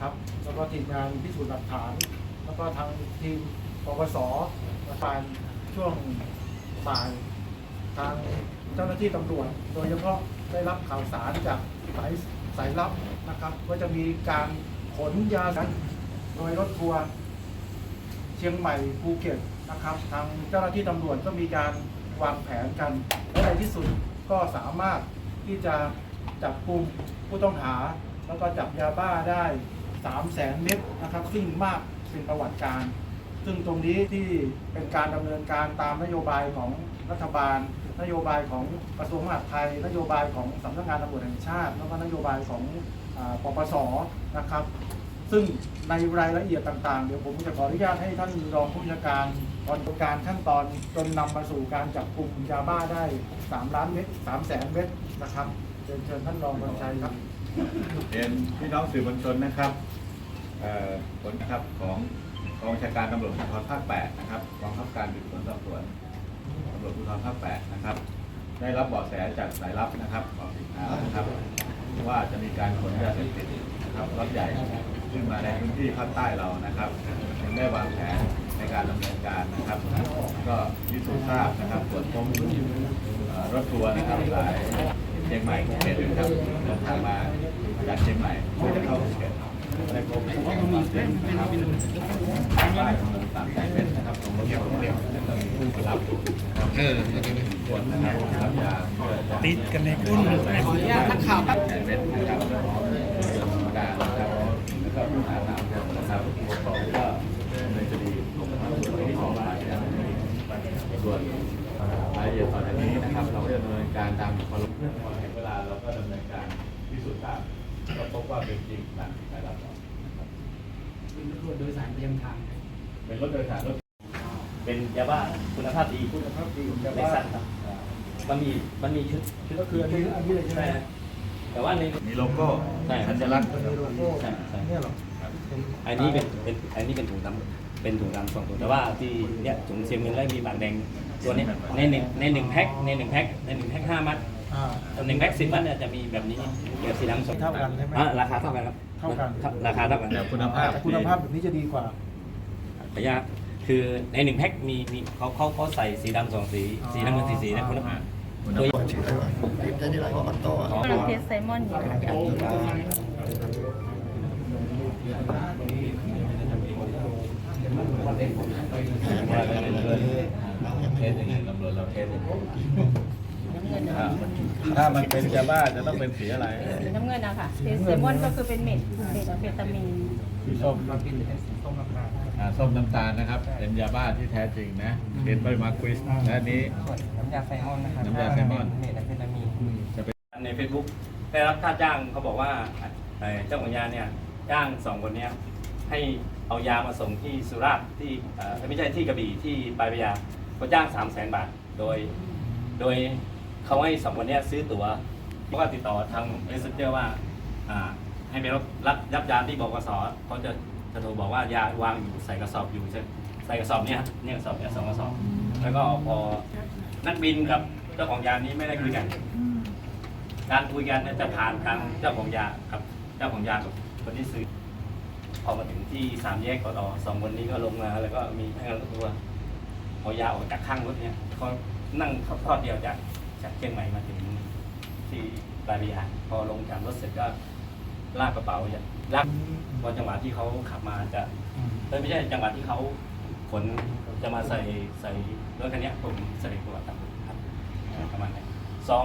ครับ แล้วก็ทีมงานพิสูจน์หลักฐาน แล้วก็ทางทีมปปสประการช่วงบ่ายทางเจ้าหน้าที่ตำรวจ โดยเฉพาะได้รับข่าวสารจากสายสายลับนะครับว่าจะมีการขนยาสพติดโดยรถทัวร์เชียงใหม่ภูเก็ตนะครับ ทางเจ้าหน้าที่ตำรวจก็มีการวางแผนกันและในที่สุดก็สามารถที่จะจับกลุ่มผู้ต้องหา แล้วก็จับยาบ้าได้ 3 0 0แสนเม็ดนะครับ ซึ่งมากเป็นประวัติการ ซึ่งตรงนี้ที่เป็นการดำเนินการตามนโยบายของรัฐบาล นโยบายของกระทรวงมหาดไทย นโยบายของสำนักงานตำรวจแห่งชาติ แล้วก็นโยบายของอปปสนะครับ ซึ่งในรายละเอียดต่างๆ เดี๋ยวผมจะขออนุญาตให้ท่านรองผู้บัญชาการตอนการขั้นตอนจนนำมาสู่การจับกลุ่มยาบ้าได้ 3 ล้านเม็ด3แสนเม็ดนะครับเชิญท่านรองบรรชัยครับเรียนพี่น้องสื่อมวลชนนะครับ ผลนะครับของกองบัญชาการตำรวจภูธรภาค 8 นะครับกองบังคับการสืบสวนสอบสวนตำรวจภูธรภาค 8 นะครับ ได้รับเบาะแสจากสายลับนะครับของสินค้านะครับ ว่าจะมีการขนยาเสพติดนะครับรถใหญ่ขึ้นมาในพื้นที่ภาคใต้เรานะครับจึงได้วางแผนในการดำเนินการนะครับ ก็พิสูทราบนะครับตรวจพบรถทัวร์นะครับสายเชียงใหม่เก็นครับเดินทางมาจากเชียงใหม่เพื่อจะเข้าเก็ตได้พบผู้ต้องเทัว ร์แล้วก็มีผู้รับนะครับตรวจนะครับรับยาเพื่อติดกันในกุ้นขออนุญาตนักข่าวครับเม็ดนะครับการนะครับแล้วก็ผู้หาสามคนนะครับก็ดำเนินคดีส่วนที่ของมาส่วนรายละเอียดต่อจากนี้นะครับ เราก็จะดำเนินการตามพรบเรื่องเวลาเราก็ดำเนินการ บว่าเป็นจริงตามที่ได้รับรองนะครับโดยสารเตรียมทางเป็นรถโดยสารรถเป็นยาบ้าคุณภาพดีคุณภาพดีของยาในบ้าสัตว์ครับมันมีมันมีชุดชุดก็คืออันนี้อันนี้เลยใช่ไหมแต่ว่าใน มีโลโก้ใช่สัญลักษณ์มีโลโก้ใช่ใช่เนี่ยหรออันนี้เป็นเป็นอันนี้เป็นถุงดำเป็นถุงดำสองถุงแต่ว่าที่เนี่ยถุงเซียมมินไล่มีปากแดงตัวเนี้ยในหนึ่งในหนึ่งแพ็คในหนึ่งแพ็คในหนึ่งแพ็คห้ามัด อ่าหนึ่งแพ็คสิบมัดเนี่ยจะมีแบบนี้เกี่ยวสีดำสองเท่ากันใช่ไหม อะราคาเท่ากันครับเท่ากัน ครับราคาเท่ากันแต่คุณภาพ แต่คุณภาพแบบนี้จะดีกว่าขออนุญาตคือในหนึ่งแพ็คมีมีเขาเขาเขาใส่สีดำสองสีสีน้ำเงินสีสีนะคุณภาพตัวกำลังเทสไซมอนอยู่ว่าเราเป็นเพื่อนเทสยังไงตำรวจเราเทสยัง ไงอ่าถ้ามันเป็นยาบ้าจะต้องเป็นสีอะไรสีน้ำเงินนะคะเทสไซมอนก็คือเป็นเม็ดเม็ดอะเฟตามีนสีส้มอ่าส้มน้ำตาลนะครับ เป็นยาบ้าที่แท้จริงนะเป็นปริมาณควิสและอันนี้ น้ำยาไซมอนนะครับน้ำยาไซมอน เมทแอมเฟตามีน จะเป็นใน Facebook ได้รับค่าจ้างเขาบอกว่าเอ่อเจ้าของยาเนี่ยจ้างสองคนเนี้ยให้เอายามาส่งที่สุราษฎร์ที่เอ่อไม่ใช่ที่กระบี่ที่ปลายพระยาเขาจ้าง3 0 0แสนบาท โดย โดย เขาให้สองคนเนี้ยซื้อตั๋วเขาก็ติดต่อทางเอสเจอร์ว่าอ่าให้ไปรับรับยับยาที่บกสเขาจะจะโทรบอกว่ายาวางอยู่ใส่กระสอบอยู่ใช่ใส่กระสอบเนี้ยเนี่ยกระสอบเนี้ยสองกระสอบ แล้วก็พอนักบินกับเจ้าของยานี้ไม่ได้คุยกัน การคุยกันเนี่ยจะผ่านทางเจ้าของยากับเจ้าของยากับคนที่ซื้อพอมาถึงที่สามแยกกตสองคนนี้ก็ลงมาแล้วก็มีพนักงานรถทัวร์เอายาออกจากข้างรถเนี่ยเขานั่งทอดเดียวจาก จากเชียงใหม่มาถึงที่ปลายพระยาพอลงจากรถเสร็จก็ลากกระเป๋าอย่าลากพอจังหวะที่เขาขับมาจะเอ้ยไม่ใช่จังหวะที่เขาขนจะมาใส่ใส่รถคันเนี้ยผมแสดงตัวครับครับประมาณนั้นสอง